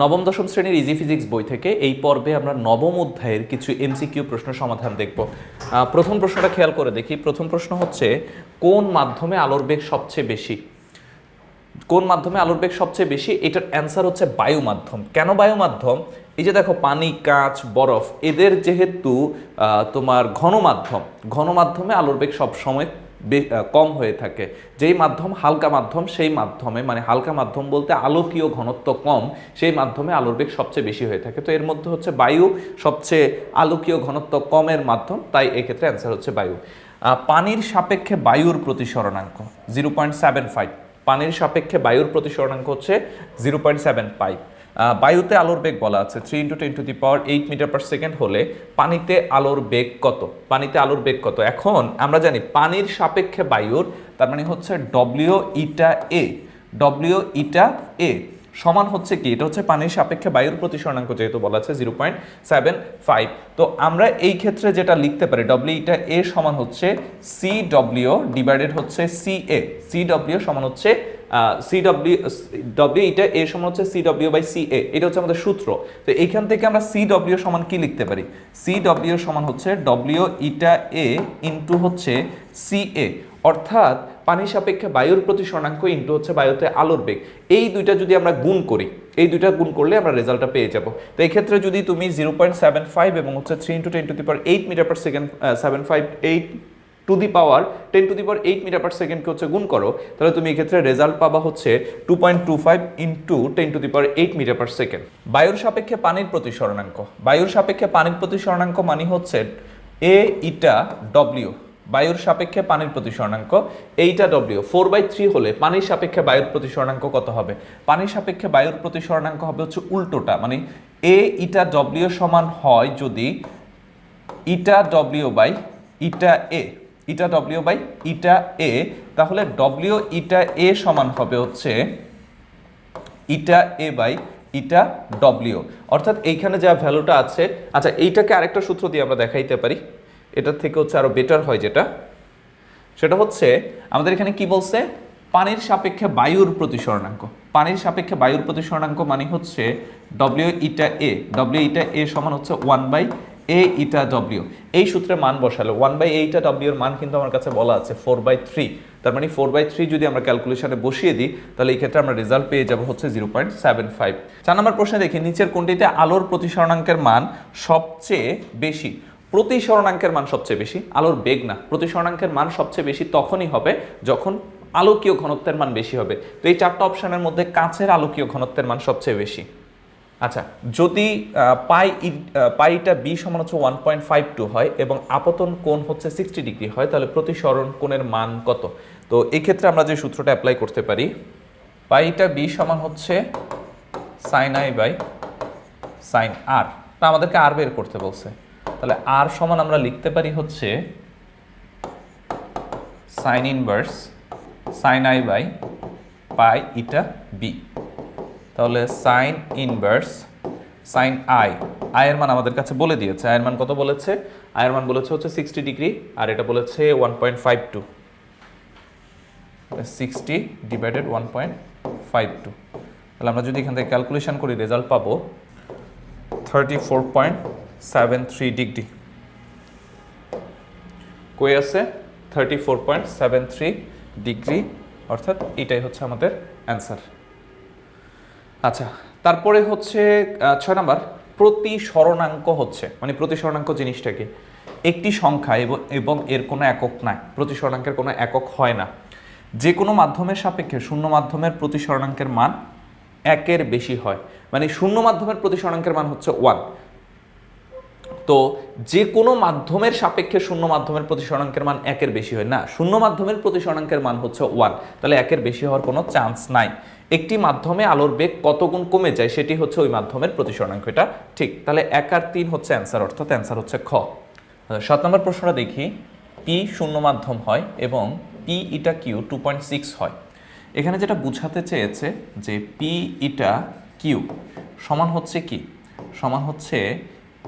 নবম, দশম শ্রেণির ইজি ফিজিক্স বই থেকে এই পর্বে আমরা নবম অধ্যায়ের কিছু এমসিকিউ প্রশ্ন সমাধান দেখব। প্রথম প্রশ্নটা খেয়াল করে দেখি। প্রথম প্রশ্ন হচ্ছে, কোন মাধ্যমে আলোর বেগ সবচেয়ে বেশি? কোন মাধ্যমে আলোর বেগ সবচেয়ে বেশি? এটার অ্যান্সার হচ্ছে বায়ু মাধ্যম কেন বায়ু মাধ্যম এই যে দেখো, পানি, কাঁচ, বরফ, এদের যেহেতু তোমার ঘন মাধ্যম ঘন মাধ্যমে আলোর বেগ সবসময় কম হয়ে থাকে। যেই মাধ্যম হালকা মাধ্যম, সেই মাধ্যমে মানে হালকা মাধ্যম বলতে আলোকীয় ঘনত্ব কম, সেই মাধ্যমে আলোর বেগ সবচেয়ে বেশি হয়ে থাকে। তো এর মধ্যে হচ্ছে বায়ু সবচেয়ে আলোকীয় ঘনত্ব কমের মাধ্যম, তাই এক্ষেত্রে অ্যান্সার হচ্ছে বায়ু। পানির সাপেক্ষে বায়ুর প্রতিসরণাঙ্ক জিরো পয়েন্ট সেভেন ফাইভ। পানির সাপেক্ষে বায়ুর প্রতিসরণাঙ্ক হচ্ছে জিরো পয়েন্ট সেভেন ফাইভ। বায়ুতে আলোর বেগ বলা আছে three into ten to the power eight metre per second হলে পানিতে আলোর বেগ কত? পানিতে আলোর বেগ কত? এখন আমরা জানি পানির সাপেক্ষে বায়ুর, তার মানে হচ্ছে W eta A W eta A সমান হচ্ছে কি? এটা হচ্ছে পানির সাপেক্ষে বায়ুর প্রতিসরণাঙ্ক যেহেতু বলা আছে জিরো পয়েন্ট সেভেন ফাইভ তো আমরা এই ক্ষেত্রে যেটা লিখতে পারি ডব্লিউ ইটা এ সমান হচ্ছে সি ডব্লিউ ডিভাইডেড হচ্ছে সি এ সি ডব্লিউ সমান হচ্ছে সি ডব্লিউ এটা এ সমান হচ্ছে C W by C A এটা হচ্ছে আমাদের সূত্র। তো এইখান থেকে আমরা সি ডব্লিউ সমান কি লিখতে পারি? সি ডব্লিউ সমান হচ্ছে ডব্লিউ ইটা এ ইন্টু হচ্ছে সি এ অর্থাৎ পানির সাপেক্ষে বায়ুর প্রতিসরণাঙ্ক ইন্টু হচ্ছে বায়ুতে আলোর বেগ। এই দুইটা যদি আমরা গুণ করি, এই দুইটা গুণ করলে আমরা রেজাল্টটা পেয়ে যাব। তো এই ক্ষেত্রে যদি তুমি জিরো পয়েন্ট সেভেন ফাইভ এবং হচ্ছে three into ten to the power eight metre per second seven five eight to the power ten to the power eight metre per সেকেন্ডকে হচ্ছে গুণ করো, তাহলে তুমি এক্ষেত্রে রেজাল্ট পাবা হচ্ছে two point two five into ten to the power eight metre per second বায়ুর সাপেক্ষে পানির প্রতিসরণাঙ্ক বায়ুর সাপেক্ষে পানির প্রতিসরণাঙ্ক মানে হচ্ছে এ ইটা ডব্লিউ বায়ুর সাপেক্ষে পানির প্রতিসরণাঙ্ক এইটা ডব্লিউ ফোর বাই থ্রি হলে পানির সাপেক্ষে বায়ুর প্রতিসরণাঙ্ক কত হবে? পানির সাপেক্ষে বায়ুর প্রতিসরণাঙ্ক হবে হচ্ছে উল্টোটা মানে এ ইটা ডব্লিউ সমান হয় যদি eta W by eta A eta W by eta A তাহলে ডব্লিউ ইটা এ সমান হবে হচ্ছে eta A by eta W অর্থাৎ এইখানে যা ভ্যালুটা আছে আচ্ছা এইটাকে আরেকটা সূত্র দিয়ে আমরা দেখাইতে পারি। এটার থেকে হচ্ছে আরও বেটার হয় যেটা। সেটা হচ্ছে, আমাদের এখানে কি বলছে? পানির সাপেক্ষে বায়ুর প্রতিসরণাঙ্ক। পানির সাপেক্ষে বায়ুর প্রতিসরণাঙ্ক মানে হচ্ছে W eta A W eta A সমান হচ্ছে one by A eta W এই সূত্রে মান বসালে। ওয়ান বাই এইটা ডব্লিউ এর মান কিন্তু আমার কাছে বলা আছে ফোর বাই থ্রি তার মানে ফোর বাই থ্রি যদি আমরা ক্যালকুলেশনে বসিয়ে দিই, তাহলে এই ক্ষেত্রে আমরা রেজাল্ট পেয়ে যাব হচ্ছে জিরো পয়েন্ট সেভেন ফাইভ চার নম্বর প্রশ্নে দেখি, নিচের কোনটিতে আলোর প্রতিসরণাঙ্কের মান সবচেয়ে বেশি? প্রতিসরণাঙ্কের মান সবচেয়ে বেশি? আলোর বেগ না। প্রতিসরণাঙ্কের মান সবচেয়ে বেশি তখনই হবে যখন আলোকীয় ঘনত্বের মান বেশি হবে। তো এই চারটা অপশনের মধ্যে কাঁচের আলোকীয় ঘনত্বের মান সবচেয়ে বেশি। আচ্ছা যদি পাই পাইটা বি সমান হচ্ছে ওয়ান পয়েন্ট ফাইভ টু হয় এবং আপতন কোণ হচ্ছে সিক্সটি ডিগ্রি হয়, তাহলে প্রতিসরণ কোণের মান কত? তো এই ক্ষেত্রে আমরা যে সূত্রটা অ্যাপ্লাই করতে পারি, পাইটা বি সমান হচ্ছে sine I by sine R তা আমাদেরকে আর বের করতে বলছে। তাহলে আর সমান আমরা লিখতে পারি হচ্ছে sine inverse sine I by pi eta B. তাহলে সাইন ইনভার্স সাইন আই আয়ের মান আমাদের কাছে বলে দিয়েছে। আয়ের মান কত বলেছে? আয়ের মান বলেছে হচ্ছে সিক্সটি ডিগ্রি আর এটা বলেছে one point five two sixty divided one point five two তাহলে আমরা যদি এখান থেকে ক্যালকুলেশন করি রেজাল্ট পাবো thirty four point seven three degree কই আছে? Thirty four point seven three degree অর্থাৎ এটাই হচ্ছে আমাদের অ্যান্সার আচ্ছা তারপরে হচ্ছে ছয় নাম্বার প্রতি স্মরণাঙ্ক হচ্ছে মানে প্রতিসরণাঙ্ক জিনিসটা কি একটি সংখ্যা এবং এর কোনো একক নাই প্রতি স্মরণাঙ্কের কোনো একক হয় না। যে কোনো মাধ্যমের সাপেক্ষে শূন্য মাধ্যমের প্রতি স্মরণাঙ্কের মান একের বেশি হয়। মানে শূন্য মাধ্যমের প্রতি স্মরণাঙ্কের মান হচ্ছে ওয়ান তো যে কোনো মাধ্যমের সাপেক্ষে শূন্য মাধ্যমের প্রতিসরণাঙ্কের মান একের বেশি হয়। না শূন্য মাধ্যমের প্রতিসরণাঙ্কের মান হচ্ছে ওয়ান তাহলে একের বেশি হওয়ার কোনো চান্স নাই। একটি মাধ্যমে আলোর বেগ কত গুণ কমে যায় সেটি হচ্ছে ওই মাধ্যমের প্রতিসরণাঙ্ক এটা ঠিক। তাহলে এক আর তিন হচ্ছে অ্যান্সার অর্থাৎ অ্যান্সার হচ্ছে খ। আচ্ছা, সাত নম্বর প্রশ্নটা দেখি। পি শূন্য মাধ্যম হয় এবং P eta Q two point six হয়। এখানে যেটা বুঝাতে চেয়েছে যে পি ইটা কিউ সমান হচ্ছে কি? সমান হচ্ছে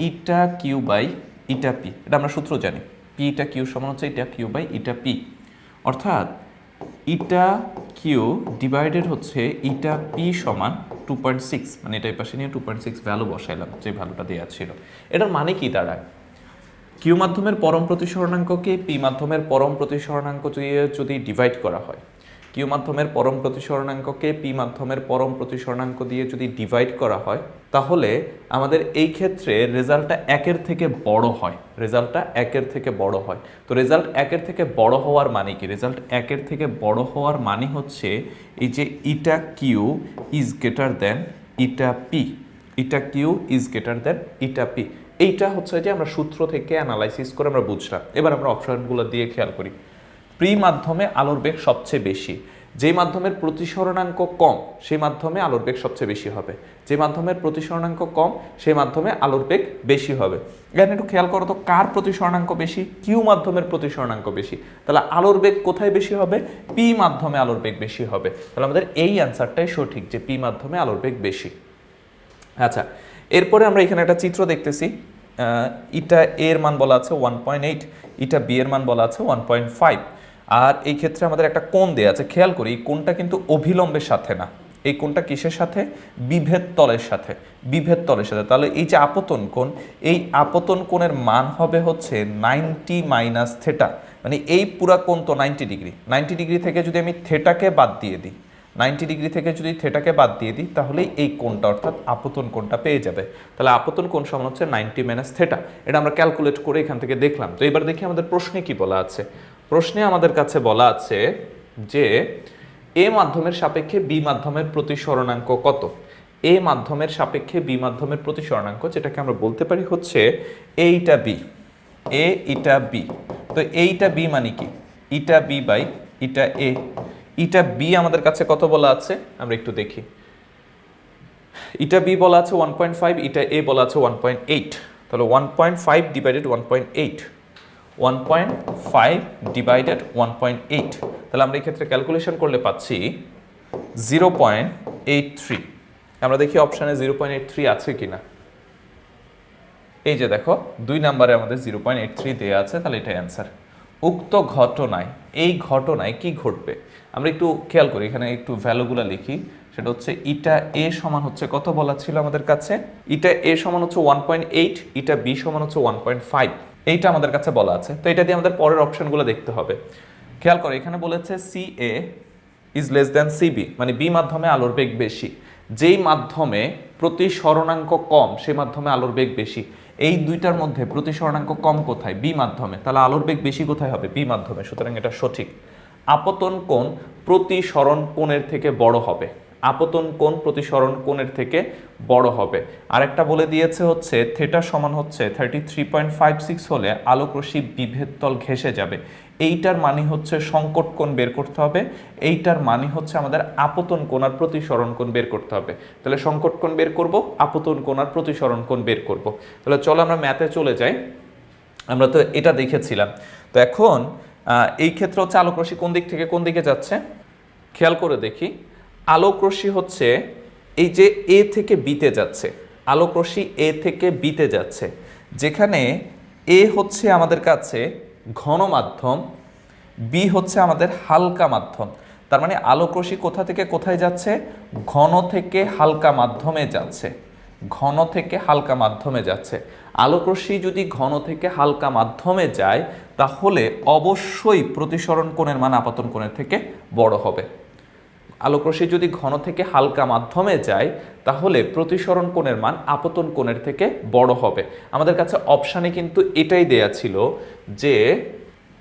eta Q by eta P. এটা আমরা সূত্র জানি। পি ইটা কিউ সমান হচ্ছে eta Q by eta P. অর্থাৎ ইটা কিউ ডিভাইডেড হচ্ছে ইটা পি সমান টু পয়েন্ট সিক্স মানে এটা এই পাশে নিয়ে টু পয়েন্ট সিক্স ভ্যালু বসাইলাম, যে ভ্যালুটা দেওয়া ছিল। এটার মানে কি দাঁড়ায়? কিউ মাধ্যমের পরম প্রতিসরণাঙ্ককে পি মাধ্যমের পরম প্রতিসরণাঙ্ক দিয়ে যদি ডিভাইড করা হয় কিউ মাধ্যমের পরম প্রতিসরণাঙ্ককে পি মাধ্যমের পরম প্রতিসরণাঙ্ক দিয়ে যদি ডিভাইড করা হয়, তাহলে আমাদের এই ক্ষেত্রে রেজাল্টটা একের থেকে বড় হয়। রেজাল্টটা একের থেকে বড় হয়। তো রেজাল্ট একের থেকে বড় হওয়ার মানে কি? রেজাল্ট একের থেকে বড় হওয়ার মানে হচ্ছে এই যে eta Q is greater than eta P. Eta Q is greater than eta P. এইটা হচ্ছে যে আমরা সূত্র থেকে অ্যানালাইসিস করে আমরা বুঝলাম। এবার আমরা অপশনগুলো দিয়ে খেয়াল করি। প্রি মাধ্যমে আলোর বেগ সবচেয়ে বেশি। যে মাধ্যমের প্রতিসরণাঙ্ক কম সেই মাধ্যমে আলোর বেগ সবচেয়ে বেশি হবে। যে মাধ্যমের প্রতিসরণাঙ্ক কম সেই মাধ্যমে আলোর বেগ বেশি হবে। এখানে একটু খেয়াল করো তো, কার প্রতিসরণাঙ্ক বেশি? কিউ মাধ্যমের প্রতিসরণাঙ্ক বেশি। তাহলে আলোর বেগ কোথায় বেশি হবে? পি মাধ্যমে আলোর বেগ বেশি হবে। তাহলে আমাদের এই অ্যান্সারটাই সঠিক যে পি মাধ্যমে আলোর বেগ বেশি। আচ্ছা এরপরে আমরা এখানে একটা চিত্র দেখতেছি। ইটা এর মান বলা আছে one point eight eta B এর মান বলা আছে ওয়ান পয়েন্ট ফাইভ আর এই ক্ষেত্রে আমাদের একটা কোণ দেওয়া আছে, খেয়াল করি কোণটা কিন্তু অভিলম্বের সাথে না। এই কোণটা কিসের সাথে? বিভেদ তলের সাথে। বিভেদ তলের সাথে। তাহলে এই যে আপতন কোণ, এই আপতন কোণের মান হবে হচ্ছে নাইনটি মাইনাস থেটা। মানে এই পুরা কোণ তো নাইনটি ডিগ্রি। নাইনটি ডিগ্রি থেকে যদি আমি থেটাকে বাদ দিয়ে দিই, নাইনটি ডিগ্রি থেকে যদি থেটাকে বাদ দিয়ে দিই, তাহলে এই কোণটা অর্থাৎ আপতন কোণটা পেয়ে যাবে। তাহলে আপতন কোণ সমান হচ্ছে নাইনটি মাইনাস থেটা। এটা আমরা ক্যালকুলেট করে এখান থেকে দেখলাম। তো এবার দেখি আমাদের প্রশ্নে কি বলা আছে। প্রশ্নে আমাদের কাছে বলা আছে যে, এ মাধ্যমের সাপেক্ষে বি মাধ্যমের প্রতিসরণাঙ্ক কত? এ মাধ্যমের সাপেক্ষে বি মাধ্যমের প্রতিসরণাঙ্ক যেটাকে আমরা বলতে পারি হচ্ছে এইটা বি। এ, ইটা বি। তো এইটা বি মানে কি? Eta B by eta A. Eta B আমাদের কাছে কত বলা আছে? আমরা একটু দেখি। ইটা বি বলা আছে one point five, eta A বলা আছে ওয়ান পয়েন্ট এইট। তাহলে one point five divided one point eight. One point five divided one point eight তাহলে আমরা এই ক্ষেত্রে ক্যালকুলেশন করলে পাচ্ছি জিরো পয়েন্ট এইট থ্রি আমরা দেখি অপশানে জিরো পয়েন্ট এইট থ্রি আছে কি না এই যে দেখো, দুই নাম্বারে আমাদের জিরো পয়েন্ট এইট থ্রি দেওয়া আছে, তাহলে এটাই অ্যান্সার উক্ত ঘটনায়, এই ঘটনায় কি ঘটবে? আমরা একটু খেয়াল করি, এখানে একটু ভ্যালুগুলো লিখি। সেটা হচ্ছে ইটা এ সমান হচ্ছে কত বলা ছিল আমাদের কাছে? ইটা এ সমান হচ্ছে one point eight eta B সমান হচ্ছে ওয়ান পয়েন্ট ফাইভ এইটা আমাদের কাছে বলা আছে। তো এটা দিয়ে আমাদের পরের অপশনগুলো দেখতে হবে। খেয়াল করো, এখানে বলেছে C A is less than C B মানে বি মাধ্যমে আলোর বেগ বেশি। যেই মাধ্যমে প্রতিসরণাঙ্ক কম, সেই মাধ্যমে আলোর বেগ বেশি। এই দুইটার মধ্যে প্রতিসরণাঙ্ক কম কোথায়? বি মাধ্যমে। তাহলে আলোর বেগ বেশি কোথায় হবে? বি মাধ্যমে, সুতরাং এটা সঠিক। আপতন কোণ প্রতিসরণ কোণের থেকে বড় হবে। আপতন কোণ প্রতিসরণ কোণের থেকে বড় হবে। আরেকটা বলে দিয়েছে হচ্ছে, থেটা সমান হচ্ছে thirty three point five six হলে আলোকরশ্মি বিভেদ তল ঘেসে যাবে। এইটার মানে হচ্ছে সংকট কোণ বের করতে হবে। এইটার মানে হচ্ছে আমাদের আপতন কোণ আর প্রতিসরণ কোণ বের করতে হবে। তাহলে সংকট কোণ বের করব, আপতন কোণ আর প্রতিসরণ কোণ বের করব। তাহলে চলো আমরা ম্যাথে চলে যাই। আমরা তো এটা দেখেছিলাম। তো এখন এই ক্ষেত্রে হচ্ছে আলোক রশ্মি কোন দিক থেকে কোন দিকে যাচ্ছে? খেয়াল করে দেখি। আলোক রশ্মি হচ্ছে এই যে এ থেকে বিতে যাচ্ছে। আলোক রশ্মি এ থেকে বিতে যাচ্ছে। যেখানে এ হচ্ছে আমাদের কাছে ঘন মাধ্যম বি হচ্ছে আমাদের হালকা মাধ্যম। তার মানে আলোক রশ্মি কোথা থেকে কোথায় যাচ্ছে? ঘন থেকে হালকা মাধ্যমে যাচ্ছে। ঘন থেকে হালকা মাধ্যমে যাচ্ছে। আলোক রশ্মি যদি ঘন থেকে হালকা মাধ্যমে যায়, তাহলে অবশ্যই প্রতিসরণ কোণের মান আপাতন কোণের থেকে বড় হবে। আলোক রশ্মি যদি ঘন থেকে হালকা মাধ্যমে যায়, তাহলে প্রতিসরণ কোণের মান আপতন কোণের থেকে বড় হবে। আমাদের কাছে অপশানে কিন্তু এটাই দেয়া ছিল যে,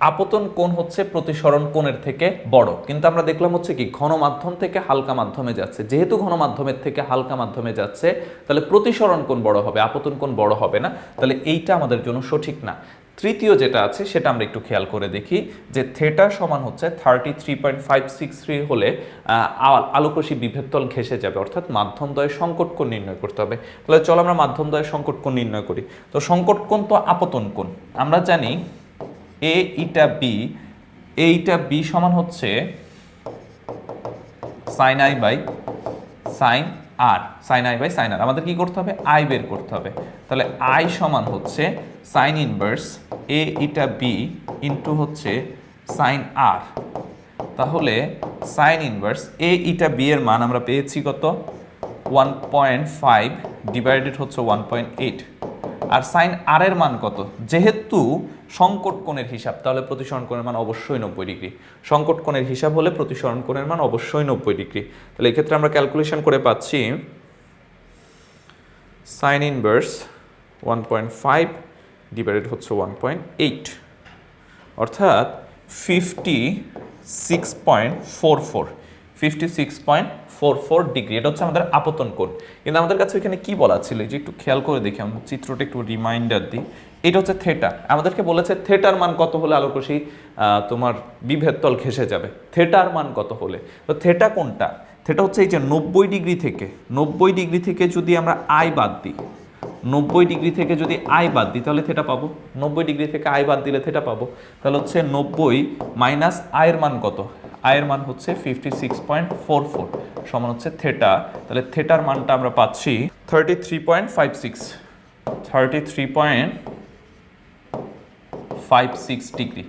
আপতন কোণ হচ্ছে প্রতিসরণ কোণের থেকে বড়। কিন্তু আমরা দেখলাম হচ্ছে কি, ঘন মাধ্যম থেকে হালকা মাধ্যমে যাচ্ছে। যেহেতু ঘন মাধ্যমের থেকে হালকা মাধ্যমে যাচ্ছে, তাহলে প্রতিসরণ কোণ বড় হবে, আপতন কোণ বড় হবে না। তাহলে এইটা আমাদের জন্য সঠিক না। তৃতীয় যেটা আছে, সেটা আমরা একটু খেয়াল করে দেখি, যে থেটা সমান হচ্ছে thirty three point five six three হলে আলোকরশ্মি বিভেদতল ঘেসে যাবে, অর্থাৎ মাধ্যমদ্বয় সংকট কোণ নির্ণয় করতে হবে। তাহলে চলো আমরা মাধ্যমদ্বয় সংকট কোণ নির্ণয় করি। তো সংকট কোণ তো আপতন কোণ। আমরা জানি এ ইটা বি এইটা বি সমান হচ্ছে sine I by sine R sine I by sine R আমাদের কি করতে হবে? আই বের করতে হবে। তাহলে আই সমান হচ্ছে sine inverse A eta B into হচ্ছে সাইন আর তাহলে sine inverse A eta B এর মান আমরা পেয়েছি কত? ওয়ান পয়েন্ট ফাইভ ডিভাইডেড হচ্ছে ওয়ান পয়েন্ট এইট আর সাইন আর এর মান কত? যেহেতু সংকট কোণের হিসাব, তাহলে প্রতিসরণ কোণের মান অবশ্যই নব্বই ডিগ্রি। সংকট কোণের হিসাব হলে প্রতিসরণ কোণের মান অবশ্যই নব্বই ডিগ্রি। তাহলে এক্ষেত্রে আমরা ক্যালকুলেশন করে পাচ্ছি sine inverse one point five divided হচ্ছে ওয়ান পয়েন্ট এইট অর্থাৎ fifty six point four four fifty six point four four degree এটা হচ্ছে আমাদের আপতন কোণ। কিন্তু আমাদের কাছে এখানে কি বলা ছিল? যে একটু খেয়াল করে দেখি, আমরা চিত্রটা একটু রিমাইন্ডার দিই। এটা হচ্ছে থেটা আমাদেরকে বলেছে থেটার মান কত হলে আলোকরশ্মি তোমার বিভেদ তল ঘেসে যাবে। থেটার মান কত হলে? তো থেটা কোনটা থেটা হচ্ছে এই যে নব্বই ডিগ্রি থেকে, নব্বই ডিগ্রি থেকে যদি আমরা আই বাদ দিই নব্বই ডিগ্রি থেকে যদি আই বাদ দিই, তাহলে থেটা পাবো। নব্বই ডিগ্রি থেকে আই বাদ দিলে থেটা পাবো। তাহলে হচ্ছে নব্বই মাইনাস আয়ের মান কত? আয়ের মান হচ্ছে fifty six point four four সমান হচ্ছে থেটা তাহলে থেটার মানটা আমরা পাচ্ছি thirty three point five six thirty three point five six degree.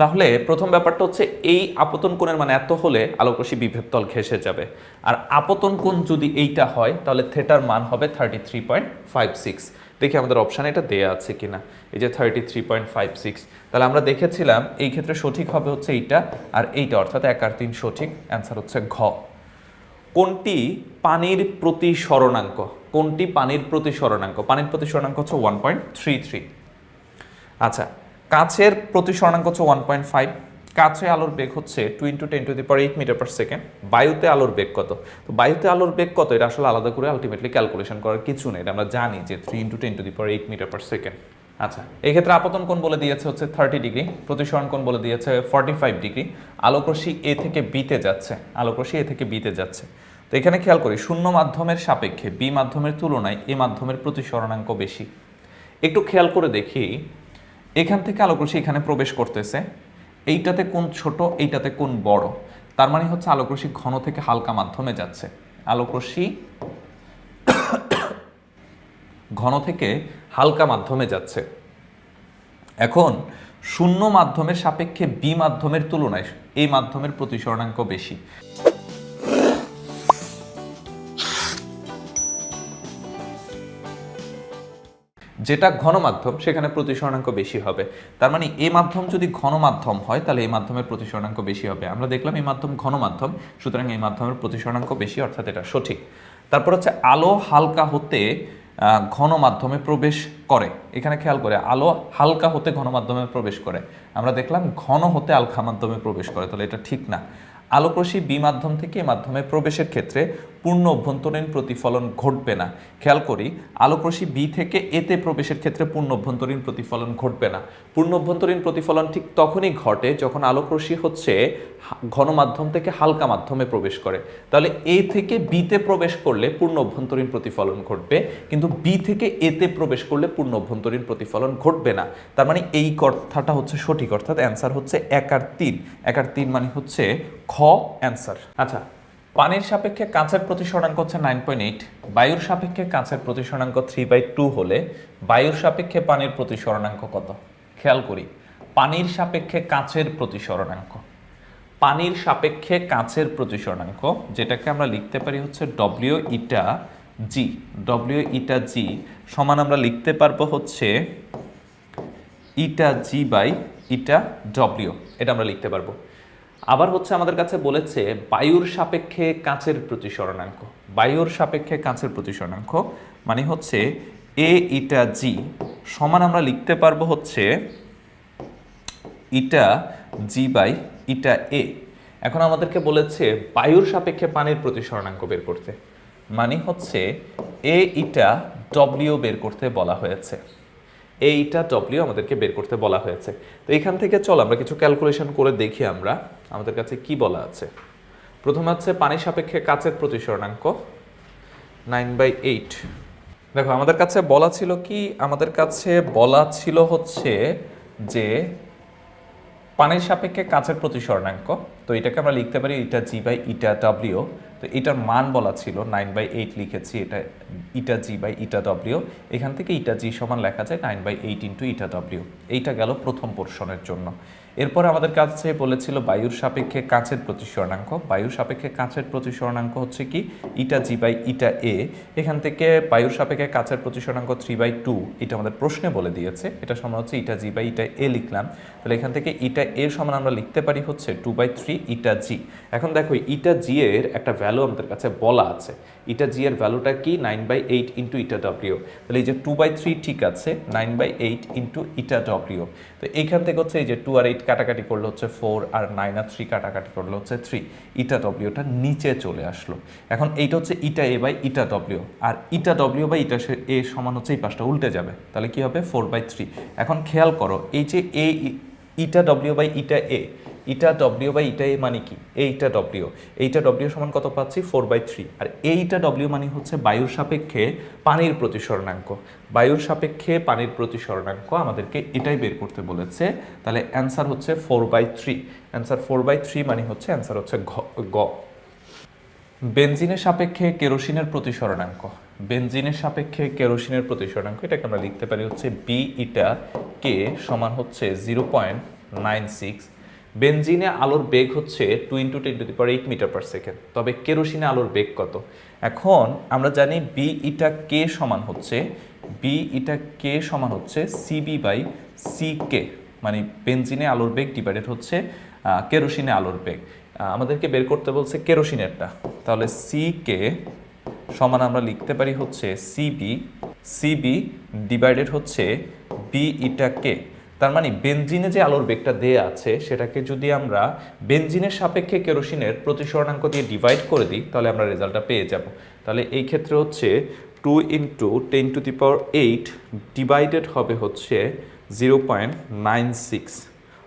তাহলে প্রথম ব্যাপারটা হচ্ছে এই আপতন কোণের মানে এত হলে আলোকরশ্মি বিভেদ তল ঘেসে যাবে। আর আপতন কোণ যদি এইটা হয়, তাহলে থেটার মান হবে thirty three point five six দেখি আমাদের অপশানে এটা দেয়া আছে কিনা। এই যে thirty three point five six তাহলে আমরা দেখেছিলাম এই ক্ষেত্রে সঠিক হবে হচ্ছে এইটা আর এইটা, অর্থাৎ এক আর তিন সঠিক। অ্যান্সার হচ্ছে ঘ। কোনটি পানির প্রতি স্মরণাঙ্ক কোনটি পানির প্রতি স্মরণাঙ্ক। পানির প্রতি স্মরণাঙ্ক হচ্ছে ওয়ান পয়েন্ট থ্রি থ্রি আচ্ছা কাছের প্রতি স্মরণাঙ্ক হচ্ছে ওয়ান পয়েন্ট ফাইভ কাছে আলোর বেগ হচ্ছে two into ten to the per eight metre per second বায়ুতে আলোর বেগ কত? তো বায়ুতে আলোর বেগ কত? এটা আসলে আলাদা করে আলটিমেটলি ক্যালকুলেশন করার কিছু নেই, এটা আমরা জানি যে three into ten to the per eight metre per second আচ্ছা এই ক্ষেত্রে আপতন কোণ বলে দিয়েছে হচ্ছে থার্টি ডিগ্রি প্রতিসরণ কোণ বলে দিয়েছে ফর্টি ফাইভ ডিগ্রি আলোকরশ্মি এ থেকে বিতে যাচ্ছে, আলোকরশ্মি এ থেকে বিতে যাচ্ছে। তো এখানে খেয়াল করি, শূন্য মাধ্যমের সাপেক্ষে বি মাধ্যমের তুলনায় এ মাধ্যমের প্রতিসরণাঙ্ক বেশি। একটু খেয়াল করে দেখি এখান থেকে আলোকরশ্মি এখানে প্রবেশ করতেছে। এইটাতে কোন ছোট, এইটাতে কোন বড়। তার মানে হচ্ছে আলোকরশ্মি ঘন থেকে হালকা মাধ্যমে যাচ্ছে। আলোকরশ্মি ঘন থেকে হালকা মাধ্যমে যাচ্ছে। এখন শূন্য মাধ্যমের সাপেক্ষে বি মাধ্যমের তুলনায় এই মাধ্যমের প্রতিসরণাঙ্ক বেশি। যেটা ঘন মাধ্যম সেখানে প্রতিসরণাঙ্ক বেশি হবে। তার মানে এই মাধ্যম যদি ঘন মাধ্যম হয়, তাহলে এই মাধ্যমের প্রতিসরণাঙ্ক বেশি হবে। আমরা দেখলাম এই মাধ্যম ঘন মাধ্যম সুতরাং এই মাধ্যমের প্রতিসরণাঙ্ক বেশি, অর্থাৎ এটা সঠিক। তারপর হচ্ছে আলো হালকা হতে ঘন মাধ্যমে প্রবেশ করে। এখানে খেয়াল করে, আলো হালকা হতে ঘন মাধ্যমে প্রবেশ করে। আমরা দেখলাম ঘন হতে আলখা মাধ্যমে প্রবেশ করে, তাহলে এটা ঠিক না। আলোকরশ্মি বি মাধ্যম থেকে এ মাধ্যমে প্রবেশের ক্ষেত্রে পূর্ণ অভ্যন্তরীণ প্রতিফলন ঘটবে না। খেয়াল করি, আলোকরশ্মি বি থেকে এতে প্রবেশের ক্ষেত্রে পূর্ণ অভ্যন্তরীণ প্রতিফলন ঘটবে না। পূর্ণ অভ্যন্তরীণ প্রতিফলন ঠিক তখনই ঘটে যখন আলোকরশ্মি হচ্ছে ঘন মাধ্যম থেকে হালকা মাধ্যমে প্রবেশ করে। তাহলে এ থেকে বিতে প্রবেশ করলে পূর্ণ অভ্যন্তরীণ প্রতিফলন ঘটবে, কিন্তু বি থেকে এতে প্রবেশ করলে পূর্ণ অভ্যন্তরীণ প্রতিফলন ঘটবে না। তার মানে এই কথাটা হচ্ছে সঠিক, অর্থাৎ অ্যান্সার হচ্ছে এক আর তিন। এক আর তিন মানে হচ্ছে খ অ্যান্সার। আচ্ছা পানির সাপেক্ষে কাঁচের প্রতিসরণাঙ্ক হচ্ছে নাইন পয়েন্ট এইট বায়ুর সাপেক্ষে কাঁচের প্রতিসরণাঙ্ক থ্রি বাই টু হলে বায়ুর সাপেক্ষে পানির প্রতিসরণাঙ্ক কত? খেয়াল করি, পানির সাপেক্ষে কাঁচের প্রতিসরণাঙ্ক। পানির সাপেক্ষে কাঁচের প্রতিসরণাঙ্ক, যেটাকে আমরা লিখতে পারি হচ্ছে ডব্লিউ ইটা জি ডব্লিউ ইটা জি সমান আমরা লিখতে পারব হচ্ছে ইটা জি বাই ইটা ডব্লিউ এটা আমরা লিখতে পারব। আবার হচ্ছে আমাদের কাছে বলেছে, বায়ুর সাপেক্ষে কাঁচের প্রতিসরণাঙ্ক। বায়ুর সাপেক্ষে কাঁচের প্রতিসরণাঙ্ক মানে হচ্ছে এ ইটা জি সমান আমরা লিখতে পারব হচ্ছে ইটা জি বাই ইটা এ এখন আমাদেরকে বলেছে, বায়ুর সাপেক্ষে পানির প্রতিসরণাঙ্ক বের করতে। মানে হচ্ছে এ ইটা ডব্লিউ বের করতে বলা হয়েছে। এইটা ডব্লিউ আমাদেরকে বের করতে বলা হয়েছে। তো এখান থেকে চল, আমরা কিছু ক্যালকুলেশন করে দেখি আমরা, আমাদের কাছে কি বলা আছে। প্রথমে হচ্ছে পানির সাপেক্ষে কাচের প্রতিসরণাঙ্ক নাইন বাই এইট দেখো, আমাদের কাছে বলা ছিল কি, আমাদের কাছে বলা ছিল হচ্ছে যে পানির সাপেক্ষে কাচের প্রতিসরণাঙ্ক, তো এটাকে আমরা লিখতে পারি ইটা জি বাই ইটা ডাব্লিউ তো এটার মান বলা ছিল নাইন বাই এইট লিখেছি, এটা ইটা জি বাই ইটা ডব্লিউ এখান থেকে ইটা জি সমান লেখা যায় nine by eight into eta W এইটা গেল প্রথম পোর্শনের জন্য। এরপর আমাদের কাছে বলেছিল বায়ুর সাপেক্ষে কাঁচের প্রতিসরণাঙ্ক বায়ুর সাপেক্ষে কাঁচের প্রতিসরণাঙ্ক হচ্ছে কি? Eta G by eta A. এখান থেকে বায়ুর সাপেক্ষে কাঁচের প্রতিসরণাঙ্ক থ্রি বাই টু, এটা আমাদের প্রশ্নে বলে দিয়েছে। এটা সমান হচ্ছে ইটা জি বাই ইটা এ লিখলাম। তাহলে এখান থেকে ইটা এর সমান আমরা লিখতে পারি হচ্ছে two by three eta G. এখন দেখো, ইটা জি এর একটা ভ্যালু আমাদের কাছে বলা আছে। ইটা জি এর ভ্যালুটা কি? Nine by eight into eta W. তাহলে এই যে টু বাই থ্রি ঠিক আছে, nine by eight into eta W. তো এইখান থেকে হচ্ছে এই যে টু আর এইট কাটাকাটি করলে হচ্ছে ফোর আর নাইন আর থ্রি কাটাকাটি করলে হচ্ছে থ্রি ইটা ডব্লিউটা নিচে চলে আসলো। এখন এইটা হচ্ছে eta A by eta W R eta W by eta A সমান হচ্ছে এই পাশটা উল্টে যাবে। তাহলে কি হবে? ফোর বাই থ্রি এখন খেয়াল করো, এই যে A eta W by eta A eta W by eta A মানে কি? এইটা ডব্লিউ এইটা ডব্লিউ সমান কত পাচ্ছি? ফোর বাই থ্রি আর এইটা ডব্লিউ মানে হচ্ছে বায়ুর সাপেক্ষে পানির প্রতিসরণাঙ্ক। বায়ুর সাপেক্ষে পানির প্রতিসরণাঙ্ক আমাদেরকে এটাই বের করতে বলেছে। তাহলে অ্যান্সার হচ্ছে four by three answer four by three মানে হচ্ছে অ্যান্সার হচ্ছে ঘ, গ। বেনজিনের সাপেক্ষে কেরোসিনের প্রতিসরণাঙ্ক বেনজিনের সাপেক্ষে কেরোসিনের প্রতিসরণাঙ্ক এটাকে আমরা লিখতে পারি হচ্ছে বি ইটা কে সমান হচ্ছে জিরো পয়েন্ট নাইন সিক্স বেনজিনে আলোর বেগ হচ্ছে two into ten to the power eight metre per second তবে কেরোসিনে আলোর বেগ কত? এখন আমরা জানি বি ইটা কে সমান হচ্ছে বি ইটা কে সমান হচ্ছে সিবি বাই সি কে মানে বেনজিনে আলোর বেগ ডিভাইডেড হচ্ছে কেরোসিনে আলোর বেগ। আমাদেরকে বের করতে বলছে কেরোসিনেরটা। তাহলে সি কে সমান আমরা লিখতে পারি হচ্ছে C B C B divided হচ্ছে বি ইটা কে। তার মানে বেনজিনে যে আলোর বেগটা দেয়া আছে, সেটাকে যদি আমরা বেনজিনের সাপেক্ষে কেরোসিনের প্রতিসরণাঙ্ক দিয়ে ডিভাইড করে দিই, তাহলে আমরা রেজাল্টটা পেয়ে যাব। তাহলে এই ক্ষেত্রে হচ্ছে two into ten to the power eight divided হবে হচ্ছে জিরো পয়েন্ট নাইন সিক্স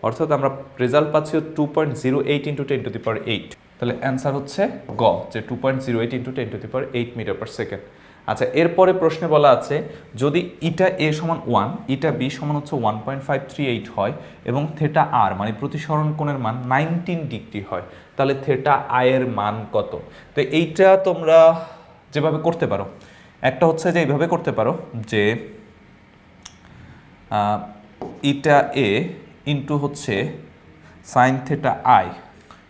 অর্থাৎ আমরা রেজাল্ট পাচ্ছি two point zero eight into ten to the power eight তাহলে অ্যান্সার হচ্ছে গ, যে two point zero eight into ten to the power eight metre per second আচ্ছা এরপরে প্রশ্নে বলা আছে, যদি ইটা এ সমান ওয়ান ইটা বি সমান হচ্ছে one point five three eight হয় এবং থেটা আর মানে প্রতিসরণ কোণের মান নাইনটিন ডিগ্রি হয়, তাহলে থেটা আয়ের মান কত? তো এইটা তোমরা যেভাবে করতে পারো, একটা হচ্ছে যে এইভাবে করতে পারো যে ইটা এ ইন্টু হচ্ছে সাইন থেটা আই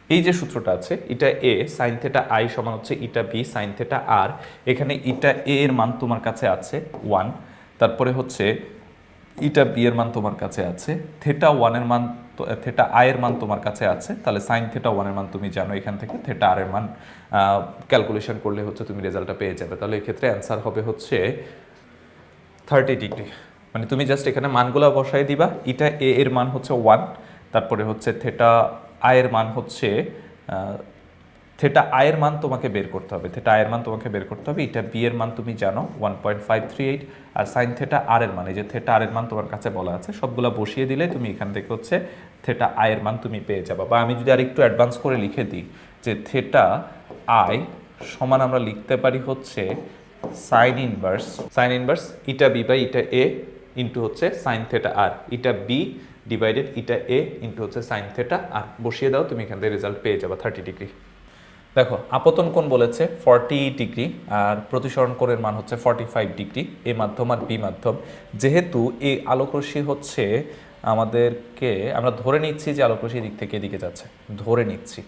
এই যে সূত্রটা আছে eta A sine theta i সমান হচ্ছে eta B sine theta r এখানে ইটা এ এর মান তোমার কাছে আছে ওয়ান তারপরে হচ্ছে ইটা বি এর মান তোমার কাছে আছে থেটা ওয়ানের মান থেটা আই এর মান তোমার কাছে আছে, তাহলে সাইন থেটা ওয়ানের মান তুমি জানো এখান থেকে থেটা আর এর মান ক্যালকুলেশন করলে হচ্ছে তুমি রেজাল্টটা পেয়ে যাবে। তাহলে এক্ষেত্রে অ্যান্সার হবে হচ্ছে থার্টি ডিগ্রি মানে তুমি জাস্ট এখানে মানগুলো বসাই দিবা ইটা এ এর মান হচ্ছে ওয়ান তারপরে হচ্ছে থেটা আয়ের মান হচ্ছে থেটা আয়ের মান তোমাকে বের করতে হবে থেটা আয়ের মান তোমাকে বের করতে হবে, এটা বি এর মান তুমি জানো one point five three eight আর সাইন থেটা আর এর মান, এই যে থেটা আর এর মান তোমার কাছে বলা আছে, সবগুলা বসিয়ে দিলে তুমি এখান থেকে হচ্ছে থেটা আয়ের মান তুমি পেয়ে যাবা, বা আমি যদি আর একটু অ্যাডভান্স করে লিখে দিই, যে থেটা আই সমান আমরা লিখতে পারি হচ্ছে sine inverse sine inverse eta B by eta A into হচ্ছে sine theta r eta B divided eta A into হচ্ছে সাইন থেটা আর বসিয়ে দাও, তুমি এখান থেকে রেজাল্ট পেয়ে যাবে থার্টি ডিগ্রি দেখো, আপতন কোণ বলেছে ফর্টি ডিগ্রি আর প্রতিসরণ কোণের মান হচ্ছে ফর্টি ফাইভ ডিগ্রি এ মাধ্যম আর বি মাধ্যম। যেহেতু এই আলোকরশ্মি হচ্ছে আমাদেরকে, আমরা ধরে নিচ্ছি যে আলোকরশ্মি এদিক থেকে এদিকে যাচ্ছে। ধরে নিচ্ছি।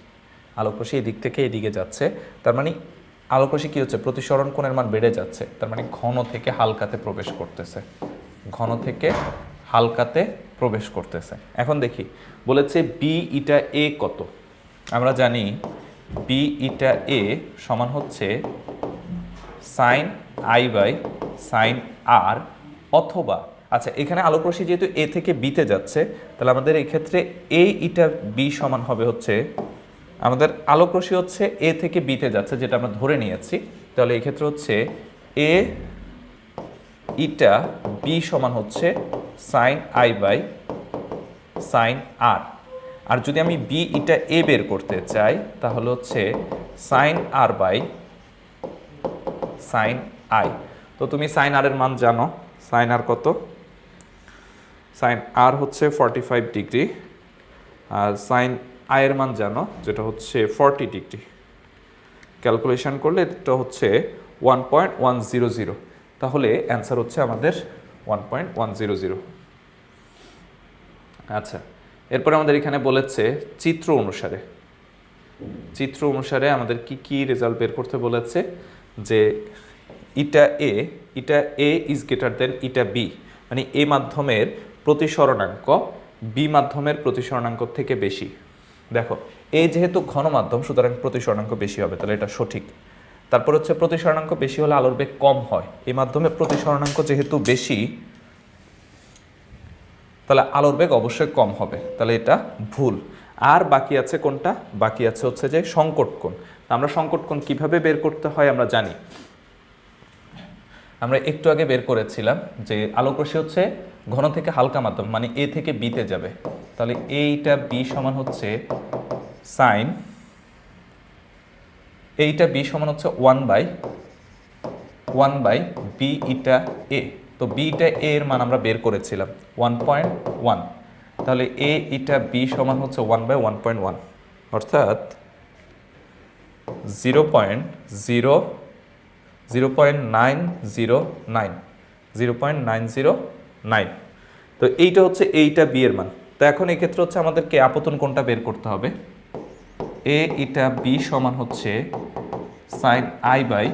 আলোকরশ্মি এদিক থেকে এদিকে যাচ্ছে। তার মানে আলোকরশ্মি কি হচ্ছে? প্রতিসরণ কোণের মান বেড়ে যাচ্ছে। তার মানে ঘন থেকে হালকাতে প্রবেশ করতেছে। ঘন থেকে হালকাতে প্রবেশ করতেছে। এখন দেখি, বলেছে বি ইটা এ কত? আমরা জানি বি ইটা এ সমান হচ্ছে sine i by sine r অথবা আচ্ছা এখানে আলোকরশ্মি যেহেতু এ থেকে বিতে যাচ্ছে, তাহলে আমাদের এই ক্ষেত্রে এ ইটা বি সমান হবে হচ্ছে, আমাদের আলোকরশ্মি হচ্ছে এ থেকে বিতে যাচ্ছে, যেটা আমরা ধরে নিয়েছি। তাহলে এক্ষেত্রে হচ্ছে এ ইটা বি সমান হচ্ছে sine i by sine r আর যদি আমি বি ইটা এ বের করতে চাই, তাহলে হচ্ছে sine r by sine i তো তুমি সাইন আর এর মান জানো। সাইন আর কত? সাইন আর হচ্ছে ফর্টি ফাইভ ডিগ্রি আর সাইন আই এর মান জানো, যেটা হচ্ছে ফর্টি ডিগ্রি ক্যালকুলেশন করলে এটা হচ্ছে one point one zero zero তাহলে অ্যান্সার হচ্ছে আমাদের one point one zero zero আচ্ছা এরপরে আমাদের এখানে বলেছে চিত্র অনুসারে। চিত্র অনুসারে আমাদের কি কি রেজাল্ট বের করতে বলেছে? যে eta A eta A is greater than eta B. মানে এ মাধ্যমের প্রতিসরণাঙ্ক, বি মাধ্যমের প্রতিসরণাঙ্ক থেকে বেশি। দেখো, এ যেহেতু ঘন মাধ্যম সুতরাং প্রতিসরণাঙ্ক বেশি হবে, তাহলে এটা সঠিক। তারপর হচ্ছে প্রতিসরণাঙ্ক বেশি হলে আলোর বেগ কম হয়। এই মাধ্যমে প্রতিসরণাঙ্ক যেহেতু বেশি, তাহলে আলোর বেগ অবশ্যই কম হবে। তাহলে এটা ভুল। আর বাকি আছে কোনটা? বাকি আছে হচ্ছে যে সংকট কোণ। আমরা সংকট কোণ কীভাবে বের করতে হয় আমরা জানি। আমরা একটু আগে বের করেছিলাম যে আলোক রশ্মি হচ্ছে ঘন থেকে হালকা মাধ্যম মানে এ থেকে বিতে যাবে। তাহলে এইটা বি সমান হচ্ছে সাইন এইটা বি সমান হচ্ছে one by one by B eta A তো বি ইটা এ এর মান আমরা বের করেছিলাম ওয়ান পয়েন্ট ওয়ান তাহলে এ ইটা বি সমান হচ্ছে one by one point one অর্থাৎ zero point zero zero point nine zero nine zero point nine zero nine তো এইটা হচ্ছে এইটা বি এর মান। তো এখন এক্ষেত্রে হচ্ছে আমাদেরকে আপতন কোনটা বের করতে হবে। এ ইটা বি সমান হচ্ছে sine i by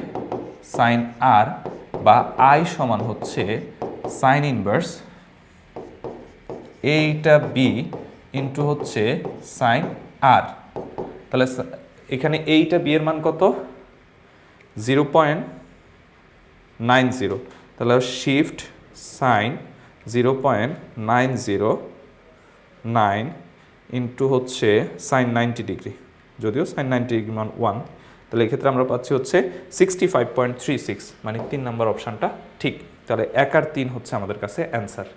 sine r বা আই সমান হচ্ছে sine inverse. Eta B into হচ্ছে সাইন আর। তাহলে এখানে এইটা বি এর মান কত? Zero point nine zero. তাহলে shift sine zero point nine zero nine into হচ্ছে সাইন নাইনটি ডিগ্রি। যদিও সাইন নাইনটি ডিগ্রি মান ওয়ান তাহলে এক্ষেত্রে আমরা পাচ্ছি হচ্ছে sixty five point three six মানে তিন নম্বর অপশানটা ঠিক। তাহলে এক আর তিন হচ্ছে আমাদের কাছে অ্যান্সার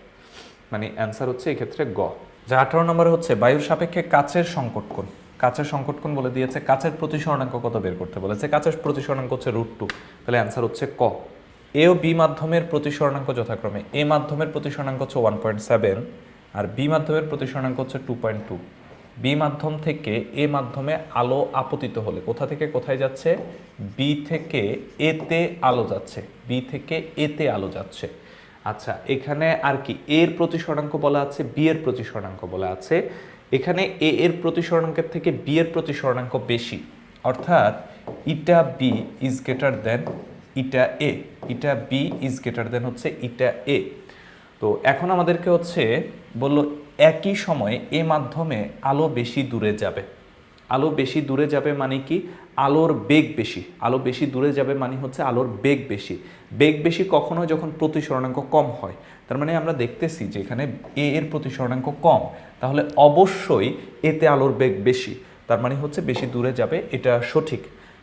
মানে অ্যান্সার হচ্ছে এক্ষেত্রে গ। যা আঠারো নম্বরে হচ্ছে বায়ুর সাপেক্ষে কাচের সংকট কোণ। কাচের সংকট কোণ বলে দিয়েছে, কাচের প্রতিসরণাঙ্ক কত বের করতে বলেছে? কাচের প্রতিসরণাঙ্ক হচ্ছে রুট টু তাহলে অ্যান্সার হচ্ছে ক। এ ও বি মাধ্যমের প্রতিসরণাঙ্ক যথাক্রমে। এ মাধ্যমের প্রতিসরণাঙ্ক হচ্ছে ওয়ান পয়েন্ট সেভেন আর বি মাধ্যমের প্রতিসরণাঙ্ক হচ্ছে টু পয়েন্ট টু বি মাধ্যম থেকে এ মাধ্যমে আলো আপতিত হলে, কোথা থেকে কোথায় যাচ্ছে? বি থেকে এতে আলো যাচ্ছে, বি থেকে এতে আলো যাচ্ছে। আচ্ছা এখানে আর কি এর প্রতিসরণাঙ্ক বলা আছে, বি এর প্রতিসরণাঙ্ক বলা আছে। এখানে এ এর প্রতিসরণাঙ্কের থেকে বি এর প্রতিসরণাঙ্ক বেশি, অর্থাৎ eta B is greater than eta A, eta B is greater than হচ্ছে ইটা এ। তো এখন আমাদেরকে হচ্ছে বলল একই সময়ে এ মাধ্যমে আলো বেশি দূরে যাবে। আলো বেশি দূরে যাবে মানে কি? আলোর বেগ বেশি। আলো বেশি দূরে যাবে মানে হচ্ছে আলোর বেগ বেশি। বেগ বেশি কখনো যখন প্রতিসরণাঙ্ক কম হয়, তার মানে আমরা দেখতেছি যে এখানে এ এর প্রতিসরণাঙ্ক কম, তাহলে অবশ্যই এতে আলোর বেগ বেশি। তার মানে হচ্ছে বেশি দূরে যাবে, এটা সঠিক।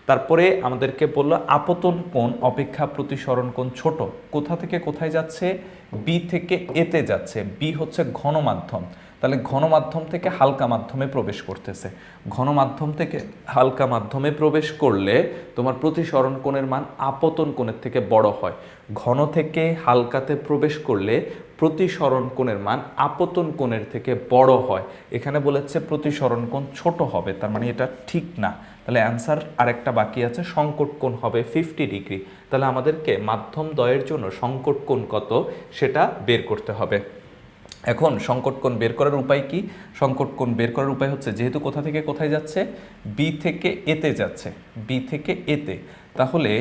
তারপরে আমাদেরকে বলল, আপতন কোণ, অপেক্ষা প্রতিসরণ কোণ ছোট। কোথা থেকে কোথায় যাচ্ছে? বি থেকে এতে যাচ্ছে। বি হচ্ছে ঘন মাধ্যম তাহলে ঘন মাধ্যম থেকে হালকা মাধ্যমে প্রবেশ করতেছে। ঘন মাধ্যম থেকে হালকা মাধ্যমে প্রবেশ করলে তোমার প্রতিসরণ কোণের মান আপতন কোণের থেকে বড় হয়। ঘন থেকে হালকাতে প্রবেশ করলে প্রতিসরণ কোণের মান আপতন কোণের থেকে বড় হয়। এখানে বলেছে প্রতিসরণ কোণ ছোট হবে, তার মানে এটা ঠিক না। তাহলে অ্যান্সার আরেকটা বাকি আছে, সংকট কোণ হবে ফিফটি ডিগ্রি তাহলে আমাদেরকে মাধ্যম দয়ের জন্য সংকট কোণ কত সেটা বের করতে হবে। এখন সংকট কোণ বের করার উপায় কি? সংকট কোণ বের করার উপায় হচ্ছে যেহেতু কোথা থেকে কোথায় যাচ্ছে? বি থেকে এতে যাচ্ছে। বি থেকে এতে তাহলে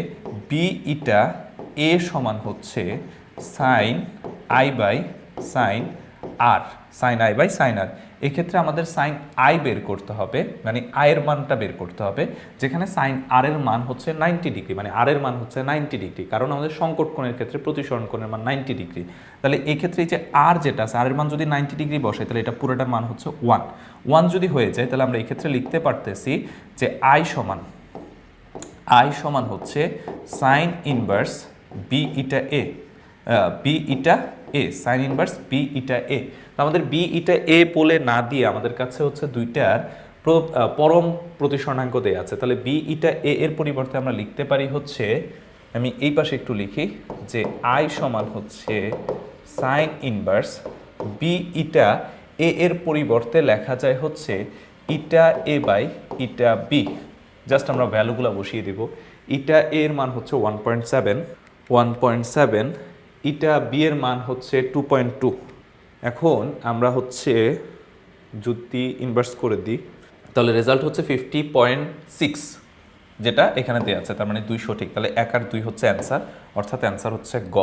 বি ইটা এ সমান হচ্ছে sine i by sine r sine i by sine r এক্ষেত্রে আমাদের সাইন আই বের করতে হবে মানে আয়ের মানটা বের করতে হবে, যেখানে সাইন আর এর মান হচ্ছে নাইনটি ডিগ্রি মানে আর এর মান হচ্ছে নাইনটি ডিগ্রি কারণ আমাদের সংকট কোণের ক্ষেত্রে প্রতিসরণ কোণের মান নাইনটি ডিগ্রি তাহলে এই ক্ষেত্রে যে আর যেটা আছে আর এর মান যদি নাইনটি ডিগ্রি বসে তাহলে এটা পুরোটার মান হচ্ছে ওয়ান ওয়ান যদি হয়ে যায়, তাহলে আমরা এই ক্ষেত্রে লিখতে পারতেছি যে আই সমান আই সমান হচ্ছে sine inverse B eta A B eta A sine inverse B eta A আমাদের বি ইটা এ বলে না দিয়ে আমাদের কাছে হচ্ছে দুইটার পরম প্রতিসরণাঙ্ক দেয়া আছে। তাহলে বি ইটা এ এর পরিবর্তে আমরা লিখতে পারি হচ্ছে, আমি এই পাশে একটু লিখি, যে আই সমান হচ্ছে sine inverse B eta A এর পরিবর্তে লেখা যায় হচ্ছে eta A by eta B just আমরা ভ্যালুগুলো বসিয়ে দিব। ইটা এ এর মান হচ্ছে one point seven one point seven eta B এর মান হচ্ছে টু পয়েন্ট টু এখন আমরা হচ্ছে যদি ইনভার্স করে দিই। তাহলে রেজাল্ট হচ্ছে ফিফটি পয়েন্ট সিক্স যেটা এখানে দেওয়া আছে, তার মানে দুই সঠিক। তাহলে এক আর দুই হচ্ছে অ্যান্সার অর্থাৎ অ্যান্সার হচ্ছে গ।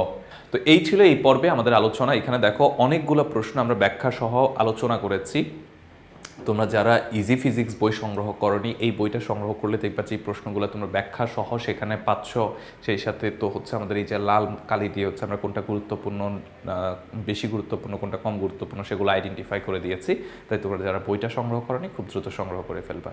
তো এই ছিল এই পর্বে আমাদের আলোচনা। এখানে দেখো অনেকগুলো প্রশ্ন আমরা ব্যাখ্যা সহ আলোচনা করেছি। তোমরা যারা ইজি ফিজিক্স বই সংগ্রহ করনি, এই বইটা সংগ্রহ করলে দেখবা যে এই প্রশ্নগুলো তোমরা ব্যাখ্যা সহ সেখানে পাচ্ছ। সেই সাথে তো হচ্ছে আমাদের এই যে লাল কালি দিয়ে হচ্ছে আমরা কোনটা গুরুত্বপূর্ণ বেশি গুরুত্বপূর্ণ, কোনটা কম গুরুত্বপূর্ণ সেগুলো আইডেন্টিফাই করে দিয়েছি। তাই তোমরা যারা বইটা সংগ্রহ করনি, খুব দ্রুত সংগ্রহ করে ফেলবা।